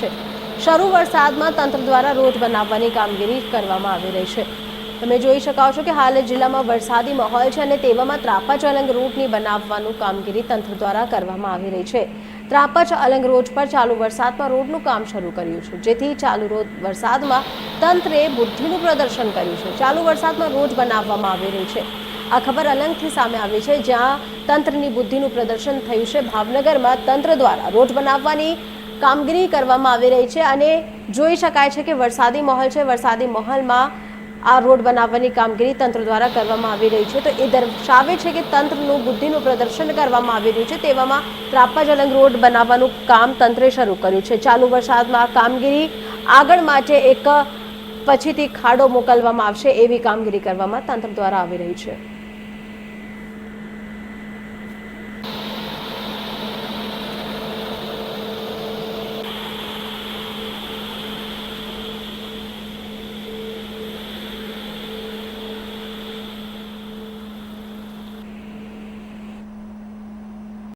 છે શરૂ વરસાદમાં તંત્ર દ્વારા રોડ બનાવવાની કામગીરી કરવામાં આવી રહી છે. તમે જોઈ શકો છો કે હાલ જિલ્લામાં વરસાદી માહોલ છે અને તેવામાં ત્રાપચ અલંગ રોડની બનાવવાનું કામગીરી તંત્ર દ્વારા કરવામાં આવી રહી છે. ત્રાપચ અલંગ રોડ પર ચાલુ વરસાદમાં રોડનું કામ શરૂ કર્યું છે. જેથી ચાલુ રોડ વરસાદમાં તંત્રે બુદ્ધિનું પ્રદર્શન કર્યું છે. ચાલુ વરસાદમાં રોડ બનાવવામાં આવી રહી છે. આ ખબર અલંગથી સામે આવી છે, જ્યાં તંત્રની બુદ્ધિનું પ્રદર્શન થયું છે. ભાવનગરમાં તંત્ર દ્વારા રોડ બનાવવાની કામગીરી કરવામાં આવી રહી છે અને જોઈ શકાય છે કે વરસાદી માહોલ છે. વરસાદી માહોલમાં આ રોડ બનાવવાની કામગીરી તંત્ર દ્વારા કરવામાં આવી રહી છે. તો એ દર્શાવે છે કે તંત્રનું બુદ્ધિનું પ્રદર્શન કરવામાં આવી રહ્યું છે તેવામાં ત્રાપા જલંગ રોડ બનાવવાનું કામ તંત્રે શરૂ કર્યું છે. ચાલુ વરસાદમાં કામગીરી આગળ માટે એક પછીથી ખાડો મોકલવામાં આવશે એવી કામગીરી કરવામાં તંત્ર દ્વારા આવી રહી છે.